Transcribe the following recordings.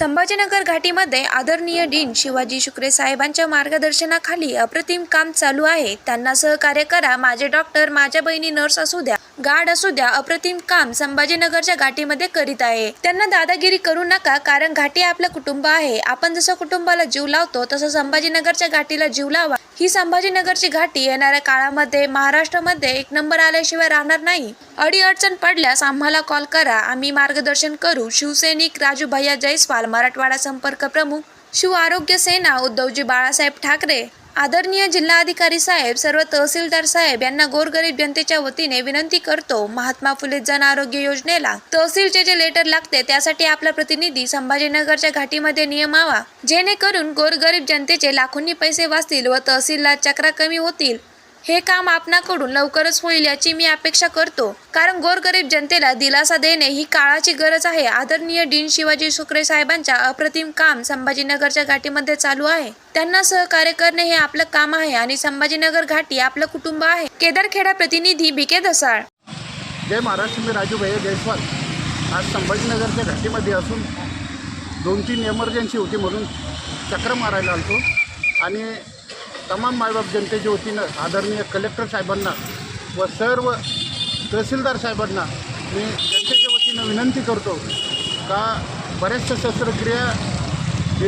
संभाजीनगर घाटीमध्ये आदरणीय डीन शिवाजी शुक्रे साहेबांच्या मार्गदर्शनाखाली अप्रतिम काम चालू आहे. त्यांना सहकार्य करा. माझे डॉक्टर माझ्या बहिणी नर्स असू द्या गार्ड असू द्या अप्रतिम काम संभाजीनगरच्या घाटीमध्ये करीत आहे. त्यांना दादागिरी करू नका कारण घाटी आपलं कुटुंब आहे. आपण जसं कुटुंबाला जीव लावतो तसं संभाजीनगरच्या घाटीला जीव लावा. ही संभाजीनगरची घाटी येणाऱ्या काळामध्ये महाराष्ट्रामध्ये एक नंबर आल्याशिवाय राहणार नाही. अडी अडचण पडल्यास आम्हाला कॉल करा. आम्ही मार्गदर्शन करू. शिवसैनिक राजू भैया जयस्वाल मराठवाडा संपर्क प्रमुख शिव आरोग्य सेना उद्धवजी बाळासाहेब ठाकरे. आदरणीय जिल्हाधिकारी साहेब सर्व तहसीलदार साहेब यांना गोरगरीब जनतेच्या वतीने विनंती करतो महात्मा फुले जन आरोग्य योजनेला तहसीलचे जे लेटर लागते त्यासाठी आपला प्रतिनिधी संभाजीनगरच्या घाटीमध्ये नियमावा जेणेकरून गोरगरीब जनतेचे लाखोंनी पैसे वाचतील व तहसीलला चक्रा कमी होतील. हे काम आपणाकडून लवकरच होईल याची मी अपेक्षा करतो. कारण गोरगरीब जनतेला दिलासा देणे ही काळाची गरज आहे. आदरणीय डीन शिवाजी सुकरे साहेबांच्या अप्रतिम काम संभाजीनगरच्या घाटीमध्ये चालू आहे. त्यांना सहकार्य करणे हे आपलं काम आहे आणि संभाजीनगर घाटी आपलं कुटुंब आहे. केदारखेडा प्रतिनिधी बी के दसाळ जय महाराष्ट्र मी राजू भैया जयस्वाल. आज संभाजीनगरच्या घाटीमध्ये असून दोन तीन एमर्जन्सी होती म्हणून चक्र मारायला आलतो. आणि तमाम मायबाप जनतेच्या वतीनं आदरणीय कलेक्टर साहेबांना व सर्व तहसीलदार साहेबांना मी जनतेच्या वतीनं विनंती करतो का बऱ्याचशा शस्त्रक्रिया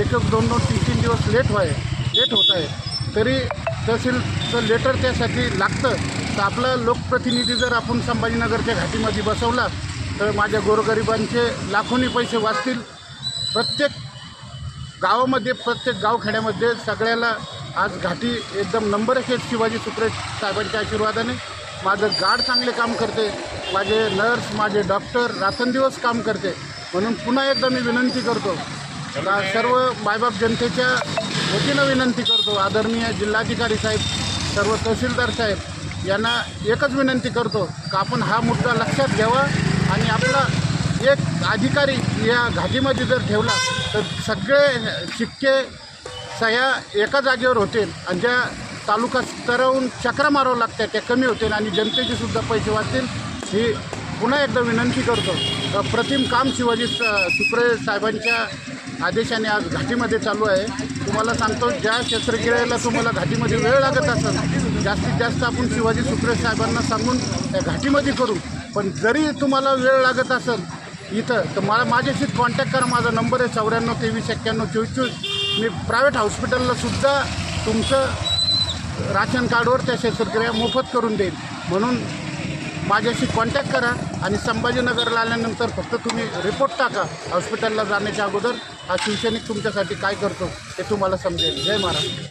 एक एक दोन दोन तीन तीन दिवस लेट व्हाय लेट होत आहे. तरी तहसीलचं लेटर त्यासाठी लागतं. तर आपला लोकप्रतिनिधी जर आपण संभाजीनगरच्या घाटीमध्ये बसवला तर माझ्या गोरगरिबांचे लाखोनी पैसे वाचतील. प्रत्येक गावामध्ये प्रत्येक गावखेड्यामध्ये सगळ्याला आज घाटी एकदम नंबर एक आहेत शिवाजी सुप्रे साहेबांच्या आशीर्वादाने. माझं गाड चांगले काम करते. माझे नर्स माझे डॉक्टर रात्रंदिवस काम करते. म्हणून पुन्हा एकदा मी विनंती करतो. का सर्व मायबाप जनतेच्या वतीनं विनंती करतो. आदरणीय जिल्हाधिकारी साहेब सर्व तहसीलदार साहेब यांना एकच विनंती करतो का आपण हा मुद्दा लक्षात घ्यावा आणि आपला एक अधिकारी या घाटीमध्ये जर ठेवला तर सगळे शिक्के सह्या एका जागेवर होतील आणि ज्या तालुका स्तरावरून चक्रा मारावं लागतात त्या कमी होतील आणि जनतेचे सुद्धा पैसे वाचतील ही पुन्हा एकदा विनंती करतो. प्रतिम काम शिवाजी स साहेबांच्या आदेशाने आज घाटीमध्ये चालू आहे. तुम्हाला सांगतो ज्या शस्त्रक्रियेला तुम्हाला घाटीमध्ये वेळ लागत असेल जास्तीत जास्त आपण शिवाजी सुप्रे साहेबांना सांगून त्या घाटीमध्ये करू. पण जरी तुम्हाला वेळ लागत असेल इथं तर मला माझ्याशी कॉन्टॅक्ट करा. माझा नंबर आहे चौऱ्याण्णव तेवीस एक्क्याण्णव चोवीस चोवीस. मी प्रायव्हेट हॉस्पिटलला सुद्धा तुमचं राशन कार्डवर त्या शस्त्रक्रिया मोफत करून देईल म्हणून माझ्याशी कॉन्टॅक्ट करा आणि संभाजीनगरला आल्यानंतर फक्त तुम्ही रिपोर्ट टाका. हॉस्पिटलला जाण्याच्या अगोदर हा शिवसैनिक तुमच्यासाठी काय करतो ते तुम्हाला समजेल. जय महाराज.